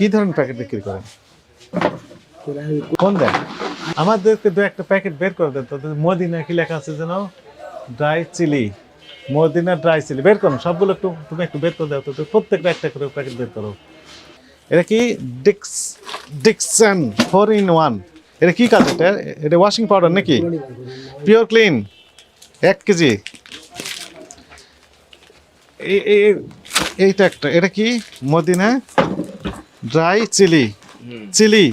কি ধরনের প্যাকেট বিক্রি করেন? কোন দেন? আমাদেরকে দু একটা প্যাকেট বের করে দেন। তো মদিনা কি লেখা আছে যেন? Dry chilli Madina dry chilli বের করুন, সবগুলো একটু, তুমি একটু বের করে দাও তো প্রত্যেকটা একটা করে প্যাকেট বের করো। এটা কি? ডিক্স ডিকসন ফোর ইন ওয়ান এটা কি কাজ এটা? এটা ওয়াশিং পাউডার নাকি? পিওর ক্লিন এক কেজি। এই- এই- এইটা একটা। এটা কি? মদিনা ড্রাই চিলি চিলি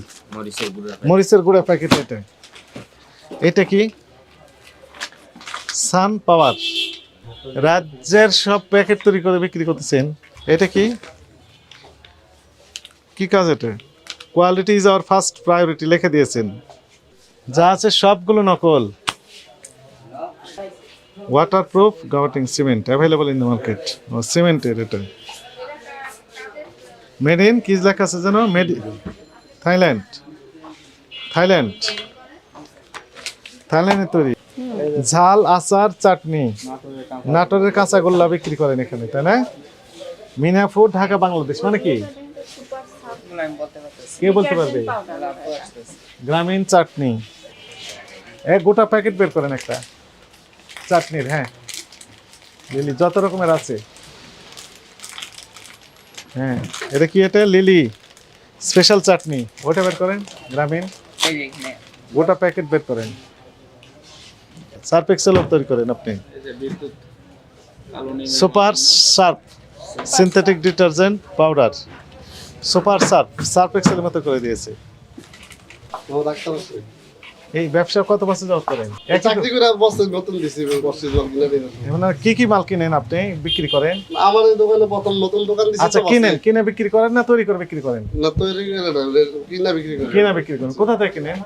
মরিচের গুঁড়া প্যাকেট এটা। এটা কি? সান পাওয়ার রাজ্যের সব প্যাকেট তৈরি করে বিক্রি করতেছেন। এটা কি? কি কাজ এটা? Quality is our first priority লিখে দিয়েছেন। যা আছে সবগুলো নকল। Waterproof grouting cement available in the market সিমেন্টের এটা। মেড ইন কি লেখা আছে যেন? মেড থাইল্যান্ড থাইল্যান্ড থাইল্যান্ডের তৈরি। ঝাল, আচার, চাটনি। নাটোরের কাঁচাগোল্লা বিক্রি করেন এখানে, তাই না? মিনাফুড ঢাকা, বাংলাদেশ মানে কি? কে বলতে পারবে? গ্রামীণ চাটনি। এক গোটা প্যাকেট বের করেন একটা। চাটনির হ্যাঁ। যত রকমের আছে। হ্যাঁ এটা কি এটা? Lily special chutney. ওটা বের করেন গ্রামীণ। গোটা প্যাকেট বের করেন। সার্ফ এক্সেলও তৈরি করেন আপনি। Super surf synthetic detergent powder super surf surf এক্সেলের মতো করে দিয়েছে। এই ব্যবসা কত বছর যাওয়া করেন? চাকরি করে বছর নতুন দিছি বছর কি কি মাল কিনেন আপনি? বিক্রি করেন? আমার দোকানে প্রথম নতুন দোকান দিছি আচ্ছা কিনেন কিনে বিক্রি করেন না তৈরি করে বিক্রি করেন? না তৈরি করে না কিনা বিক্রি করে। কিনা বিক্রি করেন। কোথা থেকে কিনেন?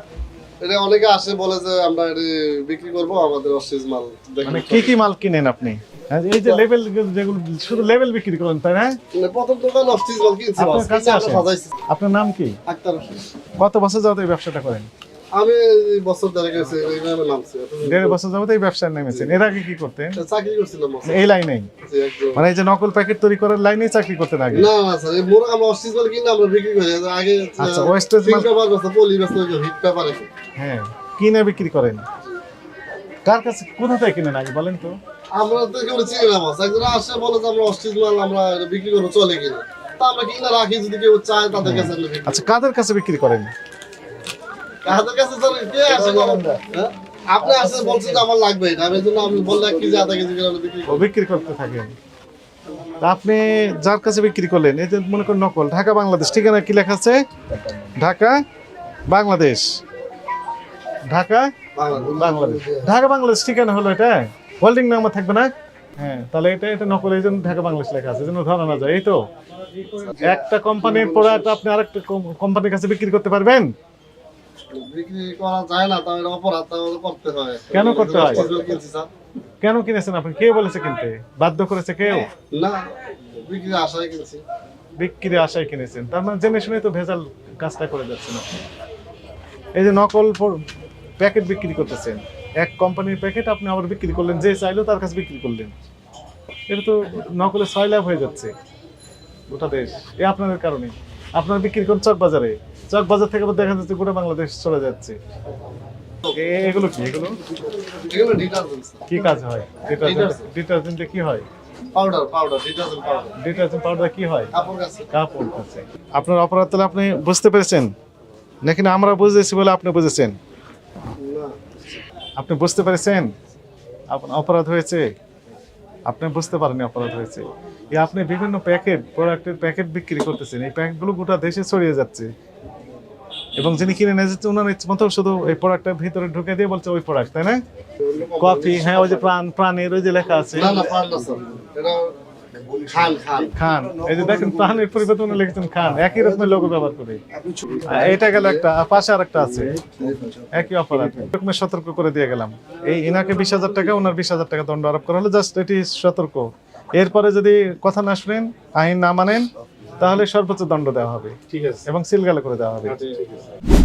এটা অনেকে আসে বলে যে আমরা এটা বিক্রি করব আমাদের মাল মানে কি কি মাল কিনেন আপনি? হ্যাঁ, এই যে লেভেল যেগুলো শুধু লেভেল বিক্রি করেন তাই না? প্রথম দোকান মাল কিনছি আপনার নাম কি? আক্তার কত বছর যাবত এই ব্যবসাটা করেন? আমি এই বছর ধরে গেছি এইভাবে নামছি। দেড় বছর যাবত এই ব্যবসায় নেমেছেন। এর আগে কি করতেন? চাকরি করছিলাম এই লাইনেই? মানে এই যে নকল প্যাকেট তৈরি করার লাইনেই চাকরি করতেন আগে? না না স্যার এই মোড় আমরা অশেষ মাল কিনে আমরা বিক্রি করি। আগে আচ্ছা, wastage মাল- পেপার ব্যস্ত পলি ব্যস্ত হিট পেপার হ্যাঁ কিনে বিক্রি করেন। কার কাছে কোথা থেকে কিনেন আগে বলেন তো? আমরা তো কেউ চিনি না একজন আসে বলে যে আমরা অস্থির মাল আমরা বিক্রি করব চলে কিনা। তা আমরা কিনা রাখি যদি কেউ চায় তাদের কাছে। আচ্ছা কাদের কাছে বিক্রি করেন? কাছে কে আসে তো? হ্যাঁ? আপনি আসে বলছেন আমার লাগবে এটা আমি জন্য আমি বললে এক কেজি আধা কেজি করে বিক্রি ও বিক্রি করতে থাকেন। তা আপনি যার কাছে বিক্রি করলেন এই যে মনে করেন নকল ঢাকা বাংলাদেশ ঠিকানা কি লেখা আছে? ঢাকা বাংলাদেশ। ঢাকা বাংলাদেশ। বাংলাদেশ ঢাকা বাংলাদেশ ঠিকানা হলো এটা? হোল্ডিং নাম্বার থাকবে না? হ্যাঁ তাহলে এটা এটা নকল এই জন্য ঢাকা বাংলাদেশ লেখা আছে যেন ধরা না যায় এই তো? একটা কোম্পানির প্রোডাক্ট আপনি আরেকটা কোম্পানির কাছে বিক্রি করতে পারবেন? বিক্রি করা যায় না তাহলে অপরাধ তাহলে করতে হয়। কেন করতে হয়? কিনেছেন আপনি? কে বলেছে কিনতে? বাধ্য করেছে কেউ? না আশায় কিনছি। বিক্রি আশায় কিনেছেন। তার মানে জেনে শুনে তো ভেজাল কাজটা করে যাচ্ছেন আপনি। এই যে নকল প্যাকেট বিক্রি করতেছেন। এক কোম্পানির প্যাকেট আপনি আবার বিক্রি করলেন যে চাইলো তার কাছে বিক্রি করলেন। এটা তো নকলে ছয় লাভ হয়ে যাচ্ছে গোটা দেশ। এ আপনাদের কারণে। আপনারা বিক্রি করেন চক বাজারে চক বাজার থেকে দেখা যাচ্ছে গোটা বাংলাদেশ চলে যাচ্ছে। এগুলো কি? এগুলো? এগুলো ডিটারজেন্ট কি কাজ হয়? ডিটারজেন্ট ডিটারজেন্টে কি হয়? Powder powder detergent powder detergent powder কি হয়? কাপড় কাছে কাপড় কাছে আপনার অপরাধ তাহলে আপনি বুঝতে পেরেছেন? নাকি না আমরা বুঝেছি বলে আপনি বুঝেছেন? না। আপনি বুঝতে পেরেছেন? আপনার অপরাধ হয়েছে? আপনি বুঝতে পারেননি অপরাধ হয়েছে। এই আপনি বিভিন্ন প্যাকেট, প্রোডাক্টের প্যাকেট বিক্রি করতেছেন। এই প্যাকেটগুলো গোটা দেশে ছড়িয়ে যাচ্ছে। এবং যিনি কিনে নিয়ে যাচ্ছে ওনার মতো শুধু এই প্রোডাক্টের ভিতরে ঢুকে দিয়ে বলছে ওই প্রোডাক্ট, তাই না? কফি হ্যাঁ ওই যে প্রাণ, প্রাণের ওই যে লেখা আছে। না না পার না স্যার এটা খান খান। খান। এই যে দেখেন প্রাণের পরিবর্তন লিখেছেন খান। একই রকমের লোগো ব্যবহার করে। এটা গেল একটা পাশে আর একটা আছে। একই অপরাধ। সতর্ক করে দিয়ে গেলাম। এই এনাকে বিশ হাজার টাকা ওনার বিশ হাজার টাকা দণ্ড আরোপ করা হলো। জাস্ট এটি সতর্ক। এরপরে যদি কথা না শুনেন আইন না মানেন তাহলে সর্বোচ্চ দণ্ড দেওয়া হবে। ঠিক আছে। এবং সিলগালা করে দেওয়া হবে। ঠিক আছে।